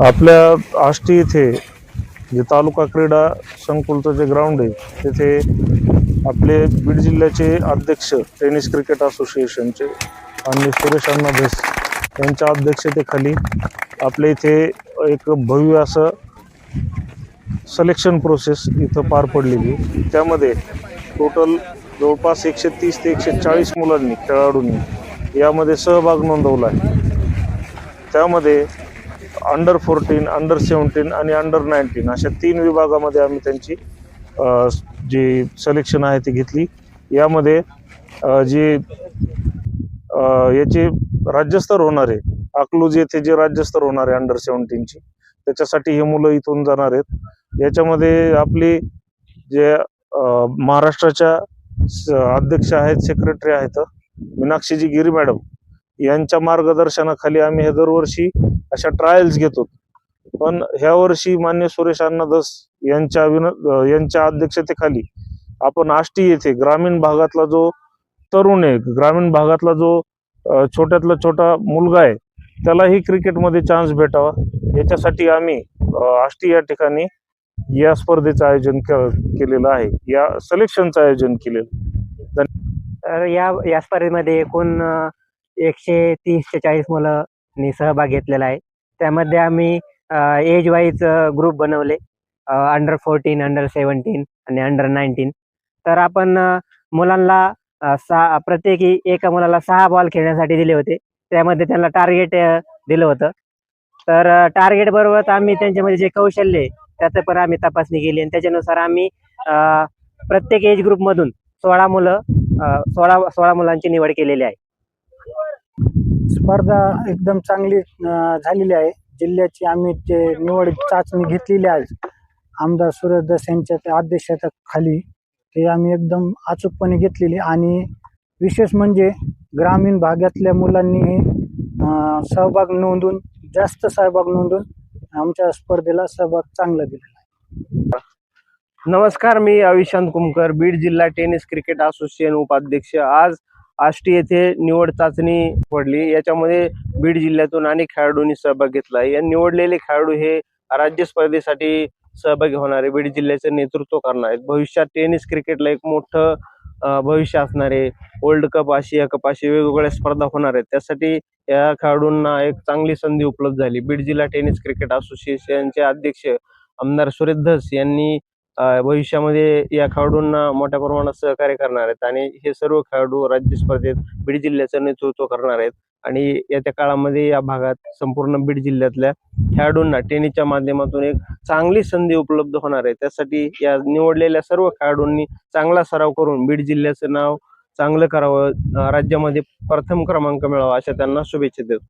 आपल्या आष्टी इथे जे तालुका क्रीडा संकुलचं जे ग्राउंड आहे तिथे आपले बीड जिल्ह्याचे अध्यक्ष टेनिस क्रिकेट असोसिएशनचे आणि सुरेश अण्णा भेस यांच्या अध्यक्षतेखाली आपल्या इथे एक भव्य असं सलेक्शन प्रोसेस इथं पार पडलेली त्यामध्ये टोटल जवळपास एकशे तीस ते एकशे चाळीस मुलांनी खेळाडूंनी यामध्ये सहभाग नोंदवला आहे. त्यामध्ये अंडर फोर्टीन अंडर सेवन्टीन आणि अंडर नाईन्टीन अशा तीन विभागामध्ये आम्ही त्यांची जी सिलेक्शन आहे ती घेतली. यामध्ये जी याची याचे राज्यस्तर होणार आहे अकलूज येथे जे राज्यस्तर होणार आहे अंडर सेवन्टीनची त्याच्यासाठी हे मुलं इथून जाणार आहेत. याच्यामध्ये आपली जे महाराष्ट्राच्या स- अध्यक्ष आहेत सेक्रेटरी आहेत मीनाक्षीजी गिरी मॅडम. यांच्या मार्गदर्शनाखाली आम्ही हे दरवर्षी अशा ट्रायल्स घेतो. पण ह्या वर्षी मान्य सुरेश अण्णा यांच्या विन यांच्या अध्यक्षतेखाली आपण आष्टी येथे ग्रामीण भागातला जो तरुण आहे ग्रामीण भागातला जो छोट्यातला छोटा मुलगा आहे त्यालाही क्रिकेटमध्ये चान्स भेटावा. याच्यासाठी आम्ही आष्टी या ठिकाणी या स्पर्धेचं आयोजन के- केलेलं आहे. या सलेक्शनचं आयोजन केलेलं तर या या स्पर्धेमध्ये एकूण एकशे तीस ते चाळीस मुलांनी सहभाग घेतलेला आहे. त्यामध्ये आम्ही एज वाईज ग्रुप बनवले. अंडर फोर्टीन अंडर सेवन्टीन आणि अंडर नाईन्टीन तर आपण मुलांना सहा प्रत्येकी एका मुलाला सहा बॉल खेळण्यासाठी दिले होते. त्यामध्ये त्यांना टार्गेट दिलं होतं. तर टार्गेट बरोबर आम्ही त्यांच्यामध्ये जे कौशल्य आहे त्याचं पण आम्ही तपासणी केली आणि त्याच्यानुसार आम्ही अ, प्रत्येक एज ग्रुपमधून सोळा मुलं सोळा सोळा मुलांची निवड केलेली आहे. स्पर्धा एकदम चांगली झालेली आहे. जिल्ह्याची आम्ही ते निवड चाचणी घेतलेली आहे आमदार सूरजदास दस यांच्या त्या अध्यक्षतेखाली ते आम्ही एकदम अचूकपणे घेतलेली. आणि विशेष म्हणजे ग्रामीण भागातल्या मुलांनी सहभाग नोंदून जास्त सहभाग नोंदून आमच्या स्पर्धेला सहभाग चांगला दिलेला आहे. नमस्कार मी अविशांत कुमकर बीड जिल्हा टेनिस क्रिकेट असोसिएशन उपाध्यक्ष. आज आष्टी येथे निवड चाचणी पडली. याच्यामध्ये बीड जिल्ह्यातून अनेक खेळाडूंनी सहभाग घेतला. या निवडलेले खेळाडू हे राज्य स्पर्धेसाठी सहभागी होणारे बीड जिल्ह्याचे नेतृत्व करणार. आहेत भविष्यात टेनिस क्रिकेटला एक मोठं भविष्य असणारे. वर्ल्ड कप आशिया कप अशी वेगवेगळ्या स्पर्धा होणार आहेत. त्यासाठी या खेळाडूंना एक चांगली संधी उपलब्ध झाली. बीड जिल्हा टेनिस क्रिकेट असोसिएशनचे अध्यक्ष आमदार सुरेश धस यांनी भविष्यामध्ये या खेळाडूंना मोठ्या प्रमाणात सहकार्य करणार आहेत आणि हे सर्व खेळाडू राज्य स्पर्धेत बीड जिल्ह्याचं नेतृत्व करणार आहेत. आणि येत्या काळामध्ये या भागात संपूर्ण बीड जिल्ह्यातल्या खेळाडूंना टेनिसच्या माध्यमातून एक चांगली संधी उपलब्ध होणार आहे. त्यासाठी या निवडलेल्या सर्व खेळाडूंनी चांगला सराव करून बीड जिल्ह्याचं नाव चांगलं करावं राज्यामध्ये प्रथम क्रमांक मिळावा अशा त्यांना शुभेच्छा देतो.